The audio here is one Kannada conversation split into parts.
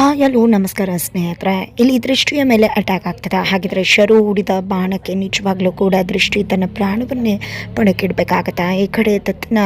ಹಾಯ್ ಹಲೋ ನಮಸ್ಕಾರ ಸ್ನೇಹಿತರೆ. ಇಲ್ಲಿ ದೃಷ್ಟಿಯ ಮೇಲೆ ಅಟ್ಯಾಕ್ ಆಗ್ತದೆ. ಹಾಗಿದ್ರೆ ಶರು ಹೂಡಿದ ಬಾಣಕ್ಕೆ ನಿಜವಾಗ್ಲೂ ಕೂಡ ದೃಷ್ಟಿ ತನ್ನ ಪ್ರಾಣವನ್ನೇ ಪಣಕ್ಕಿಡಬೇಕಾಗತ್ತೆ? ಈ ಕಡೆ ತತ್ನ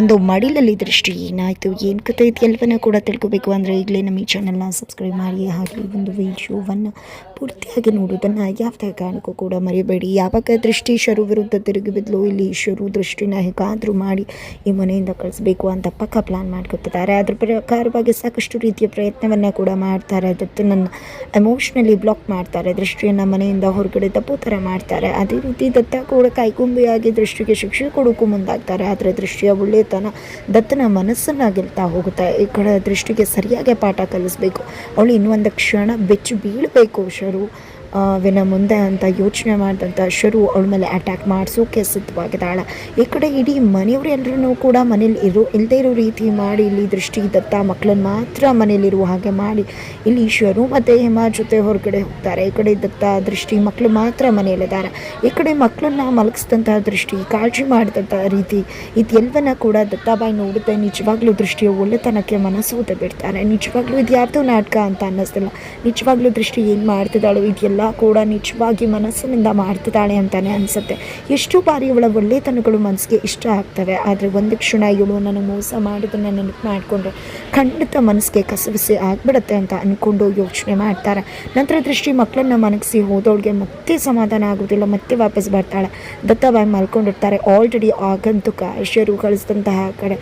ಒಂದು ಮಡಿಲಲ್ಲಿ ದೃಷ್ಟಿ ಏನಾಯಿತು? ಏನು ಕತೆ ಇದು ಎಲ್ಲವನ್ನ ಕೂಡ ತಿಳ್ಕೊಬೇಕು ಅಂದರೆ ಈಗಲೇ ನಮ್ಮ ಈ ಚಾನಲ್ನ ಸಬ್ಸ್ಕ್ರೈಬ್ ಮಾಡಿ, ಹಾಗೆ ಒಂದು ವಿಡಿಯೋವನ್ನು ಪೂರ್ತಿಯಾಗಿ ನೋಡೋದನ್ನು ಯಾವುದೇ ಕಾರಣಕ್ಕೂ ಕೂಡ ಮರಿಬೇಡಿ. ಯಾವಾಗ ದೃಷ್ಟಿ ಶರು ವಿರುದ್ಧ ತಿರುಗಿ ಬಿದ್ಲು, ಇಲ್ಲಿ ಶರು ದೃಷ್ಟಿನ ಹೇಗಾದರೂ ಮಾಡಿ ಈ ಮನೆಯಿಂದ ಕಳಿಸ್ಬೇಕು ಅಂತ ಪಕ್ಕ ಪ್ಲಾನ್ ಮಾಡ್ಕೊತಿದ್ದಾರೆ. ಅದ್ರ ಪ್ರಕಾರವಾಗಿ ಸಾಕಷ್ಟು ರೀತಿಯ ಪ್ರಯತ್ನವನ್ನು ಕೂಡ ಮಾಡ್ತಾರೆ. ದತ್ತನನ್ನು ಎಮೋಷ್ನಲಿ ಬ್ಲಾಕ್ ಮಾಡ್ತಾರೆ. ದೃಷ್ಟಿಯನ್ನು ಮನೆಯಿಂದ ಹೊರಗಡೆ ತಪ್ಪೋ ಥರ ಮಾಡ್ತಾರೆ. ಅದೇ ರೀತಿ ದತ್ತ ಕೂಡ ಕೈಕುಂಬಿಯಾಗಿ ದೃಷ್ಟಿಗೆ ಶಿಕ್ಷೆ ಕೊಡೋಕ್ಕೂ ಮುಂದಾಗ್ತಾರೆ. ಆದರೆ ದೃಷ್ಟಿಯ ಒಳ್ಳೆಯತನ ದತ್ತನ ಮನಸ್ಸನ್ನು ಗೆಲ್ತಾ ಹೋಗುತ್ತೆ. ಈ ಕಡೆ ದೃಷ್ಟಿಗೆ ಸರಿಯಾಗಿ ಪಾಠ ಕಲಿಸ್ಬೇಕು. ಅವಳು ಇನ್ನೊಂದು ಕ್ಷಣ ಬೆಚ್ಚು ಬೀಳಬೇಕು ಶರು. ವಿನ ಮುಂದೆ ಅಂತ ಯೋಚನೆ ಮಾಡಿದಂಥ ಶುರು ಅವಳ ಮೇಲೆ ಅಟ್ಯಾಕ್ ಮಾಡಿಸೋಕೆ ಸಿದ್ಧವಾಗಿದ್ದಾಳೆ ಈ ಕಡೆ ಇಡೀ ಮನೆಯವರೆಲ್ಲರೂ ಕೂಡ ಮನೇಲಿ ಇರೋ ಇಲ್ಲದೇ ಇರೋ ರೀತಿ ಮಾಡಿ, ಇಲ್ಲಿ ದೃಷ್ಟಿ ದತ್ತ ಮಕ್ಕಳನ್ನು ಮಾತ್ರ ಮನೇಲಿರುವ ಹಾಗೆ ಮಾಡಿ, ಇಲ್ಲಿ ಶರು ಮತ್ತು ಹೇಮಾ ಜೊತೆ ಹೊರಗಡೆ ಹೋಗ್ತಾರೆ. ಈ ಕಡೆ ದತ್ತ ದೃಷ್ಟಿ ಮಕ್ಕಳು ಮಾತ್ರ ಮನೆಯಲ್ಲಿದ್ದಾರೆ ಈ ಕಡೆ ಮಕ್ಕಳನ್ನ ಮಲಗಿಸಿದಂತಹ ದೃಷ್ಟಿ, ಕಾಳಜಿ ಮಾಡಿದಂಥ ರೀತಿ ಇದೆಲ್ಲವನ್ನ ಕೂಡ ದತ್ತಾಬಾಯಿ ನೋಡುತ್ತೆ. ನಿಜವಾಗ್ಲೂ ದೃಷ್ಟಿಯ ಒಳ್ಳೆತನಕ್ಕೆ ಮನಸ್ಸು ಬಿಡ್ತಾರೆ. ನಿಜವಾಗ್ಲೂ ಇದು ಯಾವುದೋ ನಾಟಕ ಅಂತ ಅನ್ನಿಸ್ತಿಲ್ಲ. ನಿಜವಾಗ್ಲೂ ದೃಷ್ಟಿ ಏನು ಮಾಡ್ತಿದ್ದಾಳೋ ಇದೆಲ್ಲ ಕೂಡ ನಿಜವಾಗಿ ಮನಸ್ಸಿನಿಂದ ಮಾಡ್ತಿದ್ದಾಳೆ ಅಂತಲೇ ಅನಿಸುತ್ತೆ. ಎಷ್ಟು ಬಾರಿ ಇವಳ ಒಳ್ಳೆತನಗಳು ಮನಸ್ಸಿಗೆ ಇಷ್ಟ ಆಗ್ತವೆ. ಆದರೆ ಒಂದು ಕ್ಷಣ ಇವಳು ನನಗೆ ಮೋಸ ಮಾಡಿದ್ದನ್ನು ನೆನಪು ಮಾಡಿಕೊಂಡ್ರೆ ಖಂಡಿತ ಮನಸ್ಸಿಗೆ ಕಸವಿಸಿ ಆಗ್ಬಿಡುತ್ತೆ ಅಂತ ಅಂದ್ಕೊಂಡು ಯೋಚನೆ ಮಾಡ್ತಾರೆ. ನಂತರ ದೃಷ್ಟಿ ಮಕ್ಕಳನ್ನ ಮನಗಿಸಿ ಹೋದವಳಿಗೆ ಮತ್ತೆ ಸಮಾಧಾನ ಆಗೋದಿಲ್ಲ. ಮತ್ತೆ ವಾಪಸ್ ಬರ್ತಾಳೆ. ದತ್ತವಾಗಿ ಮಲ್ಕೊಂಡಿರ್ತಾರೆ. ಆಲ್ರೆಡಿ ಆಗಂತುಕ ಶರು ಕಳಿಸಿದಂತಹ ಕಡೆ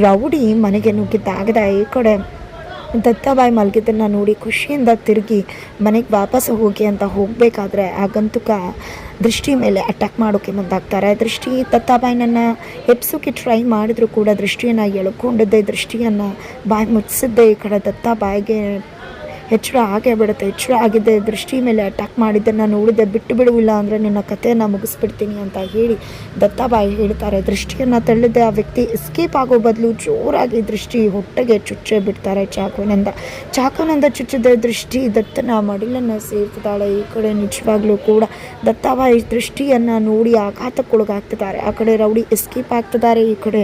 ರೌಡಿ ಮನೆಗೆ ನುಗ್ಗಿದ್ದಾಗದ ಈ ಕಡೆ. ದತ್ತಾಬಾಯಿ ಮಲಗಿದ್ದನ್ನು ನೋಡಿ ಖುಷಿಯಿಂದ ತಿರುಗಿ ಮನೆಗೆ ವಾಪಸ್ ಹೋಗಿ ಅಂತ ಹೋಗಬೇಕಾದ್ರೆ ಆಗಂತುಕ ದೃಷ್ಟಿ ಮೇಲೆ ಅಟ್ಯಾಕ್ ಮಾಡೋಕ್ಕೆ ಮುಂದಾಗ್ತಾರೆ. ದೃಷ್ಟಿ ದತ್ತಾಬಾಯಿನನ್ನು ಎಪ್ಸೋಕ್ಕೆ ಟ್ರೈ ಮಾಡಿದ್ರು ಕೂಡ ದೃಷ್ಟಿಯನ್ನು ಎಳ್ಕೊಂಡಿದ್ದೆ ದೃಷ್ಟಿಯನ್ನು ಬಾಯಿ ಮುಚ್ಚಿಸಿದ್ದೆ ಈ ಕಡೆ ದತ್ತಾಬಾಯಿಗೆ ಎಚ್ಚರ ಆಗೇ ಬಿಡುತ್ತೆ. ಎಚ್ಚರ ಆಗಿದ್ದೆ ದೃಷ್ಟಿ ಮೇಲೆ ಅಟ್ಯಾಕ್ ಮಾಡಿದ್ದನ್ನು ಉಳಿದೆ ಬಿಟ್ಟು ಬಿಡುವಿಲ್ಲ ಅಂದರೆ ನಿನ್ನ ಕಥೆಯನ್ನು ಮುಗಿಸ್ಬಿಡ್ತೀನಿ ಅಂತ ಹೇಳಿ ದತ್ತಾಬಾಯಿ ಹೇಳ್ತಾರೆ. ದೃಷ್ಟಿಯನ್ನು ತಳ್ಳಿದ್ದೆ ಆ ವ್ಯಕ್ತಿ ಎಸ್ಕೇಪ್ ಆಗೋ ಬದಲು ಜೋರಾಗಿ ದೃಷ್ಟಿ ಹೊಟ್ಟೆಗೆ ಚುಚ್ಚೆ ಬಿಡ್ತಾರೆ ಚಾಕುವಿನಿಂದ. ಚಾಕುವಿನಿಂದ ಚುಚ್ಚಿದ ದೃಷ್ಟಿ, ದತ್ತನ ಮಡಿಲನ್ನು ಸೇರ್ತಿದ್ದಾಳೆ. ಈ ಕಡೆ ನಿಜವಾಗ್ಲೂ ಕೂಡ ದತ್ತಾಬಾಯಿ ದೃಷ್ಟಿಯನ್ನು ನೋಡಿ ಆಘಾತಕ್ಕೊಳಗಾಗ್ತಿದ್ದಾರೆ. ಆ ಕಡೆ ರೌಡಿ ಎಸ್ಕೇಪ್ ಆಗ್ತಿದ್ದಾರೆ. ಈ ಕಡೆ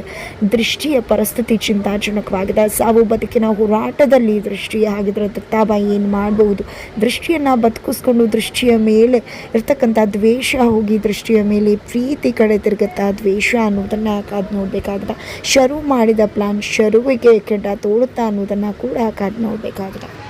ದೃಷ್ಟಿಯ ಪರಿಸ್ಥಿತಿ ಚಿಂತಾಜನಕವಾಗಿದೆ. ಸಾವು ಬದುಕಿನ ಹೋರಾಟದಲ್ಲಿ ದೃಷ್ಟಿ ಆಗಿದ್ರೆ ದತ್ತಾಬಾಯಿ ಏನು ಮಾಡಬಹುದು? ದೃಷ್ಟಿಯನ್ನು ಬದುಕಿಸ್ಕೊಂಡು ದೃಷ್ಟಿಯ ಮೇಲೆ ಇರ್ತಕ್ಕಂಥ ದ್ವೇಷ ಹೋಗಿ ದೃಷ್ಟಿಯ ಮೇಲೆ ಪ್ರೀತಿ ಕಡೆ ತಿರುಗುತ್ತಾ ದ್ವೇಷ ಅನ್ನೋದನ್ನು ಕಾದು ನೋಡಬೇಕಾಗಿದೆ. ಶರು ಮಾಡಿದ ಪ್ಲಾನ್ ಶರುವಿಗೆ ಕೆಡ್ಡ ತೋಳುತ್ತಾ ಅನ್ನೋದನ್ನು ಕೂಡ ಕಾದು ನೋಡಬೇಕಾಗಿದೆ.